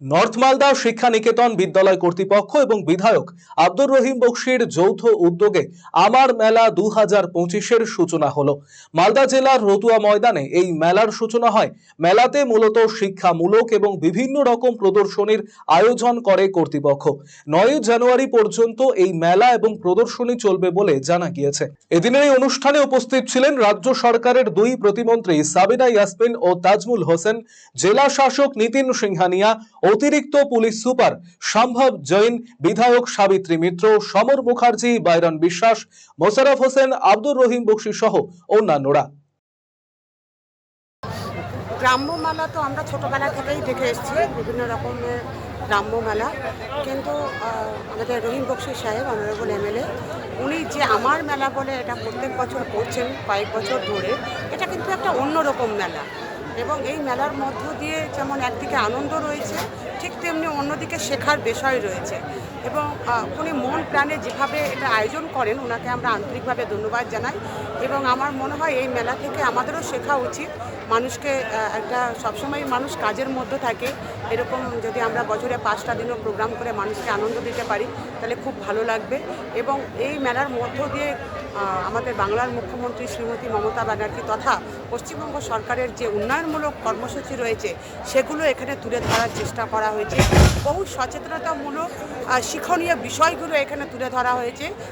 North Malda শিক্ষা নিকেতন বিদ্যালয় কর্তৃপক্ষ এবং বিধায়ক আব্দুর রহিম বক্সির যৌথ উদ্যোগে আমার মেলা দু হাজার পঁচিশের সূচনা হলো। মালদা জেলার রতুয়া ময়দানে এই মেলার সূচনা হয়। মেলাতে মূলত শিক্ষামূলক এবং বিভিন্ন রকম প্রদর্শনীর আয়োজন করে কর্তৃপক্ষ। নয় জানুয়ারি পর্যন্ত এই মেলা এবং প্রদর্শনী চলবে বলে জানা গিয়েছে। এদিনের এই অনুষ্ঠানে উপস্থিত ছিলেন রাজ্য সরকারের দুই প্রতিমন্ত্রী সাবিনা ইয়াসমিন ও তাজমুল হোসেন, জেলা শাসক নিতিন সিংহানিয়া অতিরিক্ত পুলিশ সুপার সম্ভব জৈন, বিধায়ক সাবিত্রী মিত্র, সমর মুখার্জি, বাইরন বিশ্বাস মোশারফ হোসেন, আব্দুর রহিম বক্সি সহ অন্যান্যরা। গ্রাম্য মেলা তো আমরা ছোটোবেলা থেকেই দেখে এসেছি, বিভিন্ন রকমের গ্রাম্য মেলা কিন্তু আমাদের রহিম বক্সি সাহেব অনারেবল এমএলএ উনি যে আমার মেলা বলে এটা প্রত্যেক বছর করছেন, কয়েক বছর ধরে, এটা কিন্তু একটা অন্যরকম মেলা। এবং এই মেলার মধ্য দিয়ে যেমন একদিকে আনন্দ রয়েছে, ঠিক তেমনি অন্যদিকে শেখার বিষয় রয়েছে। এবং উনি মন প্রাণে যেভাবে এটা আয়োজন করেন ওনাকে আমরা আন্তরিকভাবে ধন্যবাদ জানাই। এবং আমার মনে হয় এই মেলা থেকে আমাদেরও শেখা উচিত, মানুষকে একটা সবসময় মানুষ কাজের মধ্যে থাকে। এরকম যদি আমরা বছরে পাঁচটা দিনও প্রোগ্রাম করে মানুষকে আনন্দ দিতে পারি, তাহলে খুব ভালো লাগবে। এবং এই মেলার মধ্য দিয়ে আমাদের বাংলার মুখ্যমন্ত্রী শ্রীমতী মমতা ব্যানার্জি তথা পশ্চিমবঙ্গ সরকারের যে উন্নয়নমূলক কর্মসূচি রয়েছে, সেগুলো এখানে তুলে ধরার চেষ্টা করা হয়েছে। বহু সচেতনতামূলক শিক্ষণীয় বিষয়গুলো এখানে তুলে ধরা হয়েছে।